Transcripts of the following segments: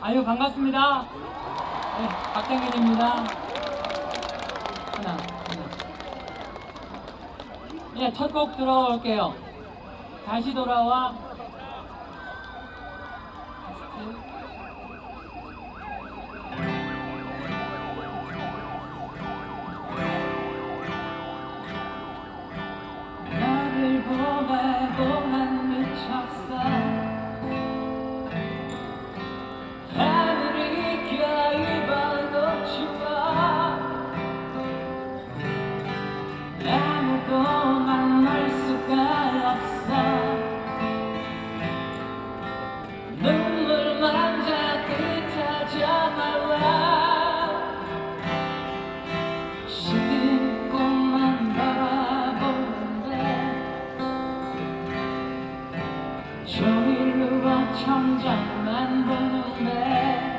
아유 반갑습니다. 네, 박장현입니다. 하나, 하나. 예, 네, 첫 곡 들어올게요. 다시 돌아와 저일로와 천장만 보는데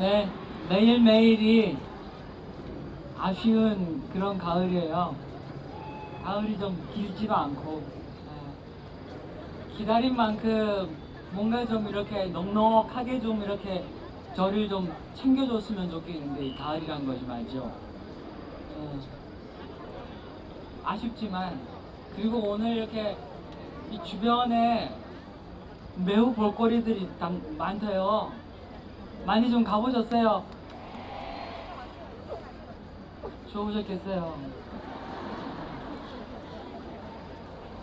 네, 매일매일이 아쉬운 그런 가을이에요. 가을이 좀 길지도 않고, 네. 기다린 만큼 뭔가 좀 이렇게 넉넉하게 좀 이렇게 저를 좀 챙겨줬으면 좋겠는데, 이 가을이란 것이 말이죠. 어, 아쉽지만, 그리고 오늘 이렇게 이 주변에 매우 볼거리들이 당- 많대요. 많이 좀 가보셨어요? 좋으셨겠어요.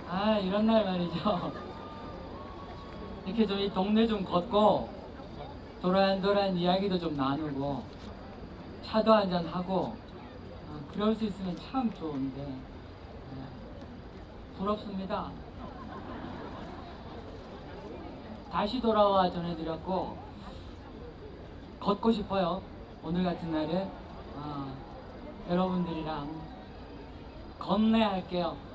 아, 이런 날 말이죠. 이렇게 좀이 동네 좀 걷고, 도란도란 이야기도 좀 나누고, 차도 한잔 하고, 아, 그럴 수 있으면 참 좋은데, 네, 부럽습니다. 다시 돌아와 전해드렸고, 걷고 싶어요. 오늘 같은 날에 아, 여러분들이랑 건네할게요.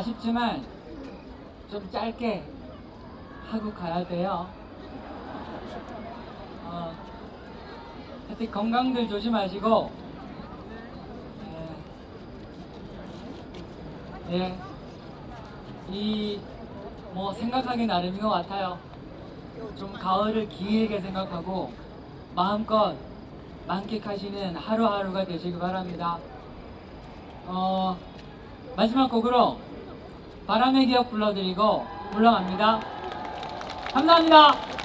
아쉽지만 좀 짧게 하고 가야 돼요. 어, 하여튼 건강들 조심하시고 예. 예. 이뭐 생각하기 나름인 것 같아요. 좀 가을을 길게 생각하고 마음껏 만끽하시는 하루하루가 되시기 바랍니다. 어, 마지막 곡으로 바람의 기억 불러드리고 물러갑니다. 감사합니다.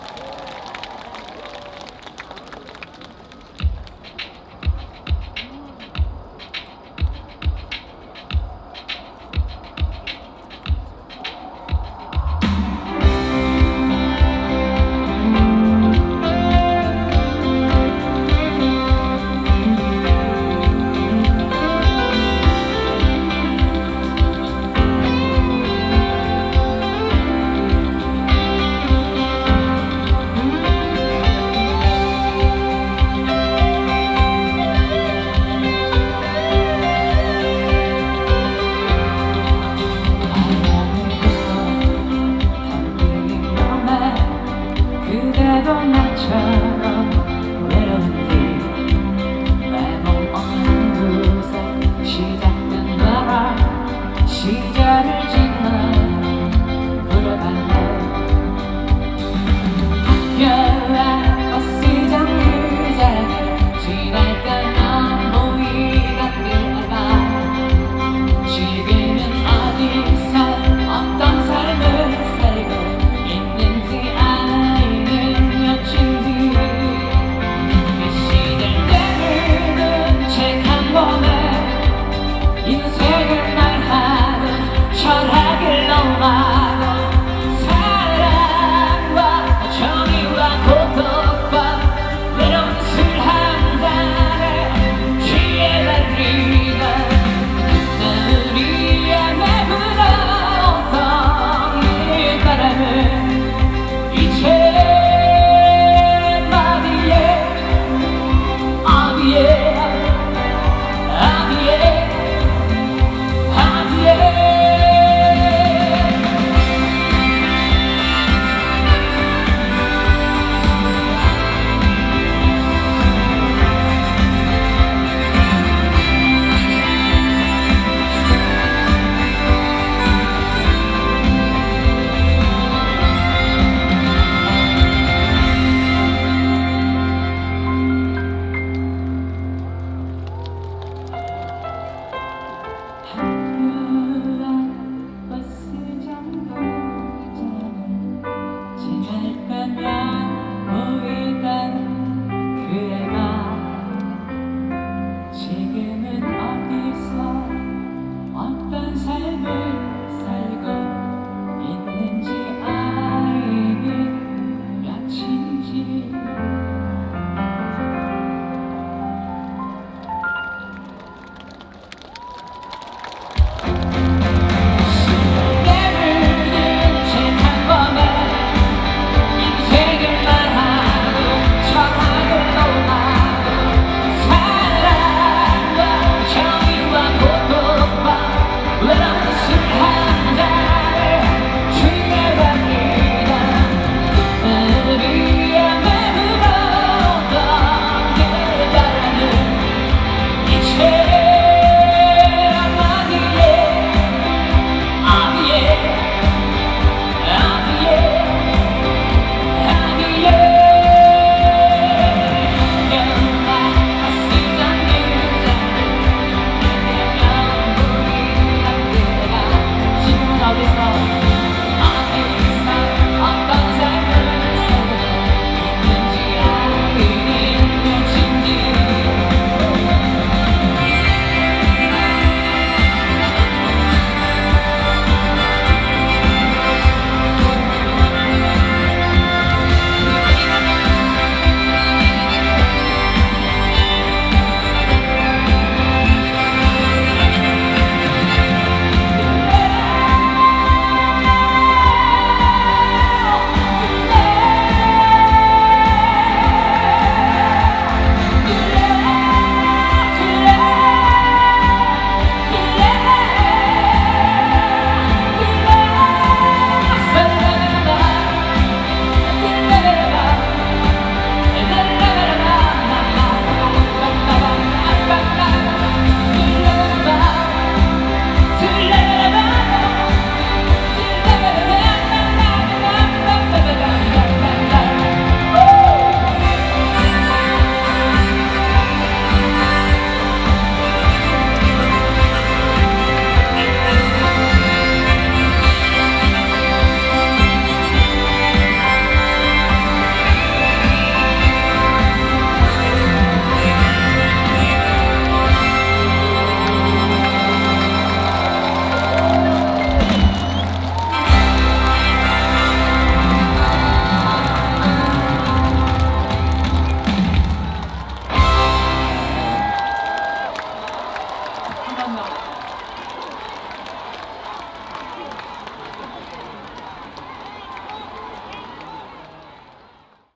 Let the man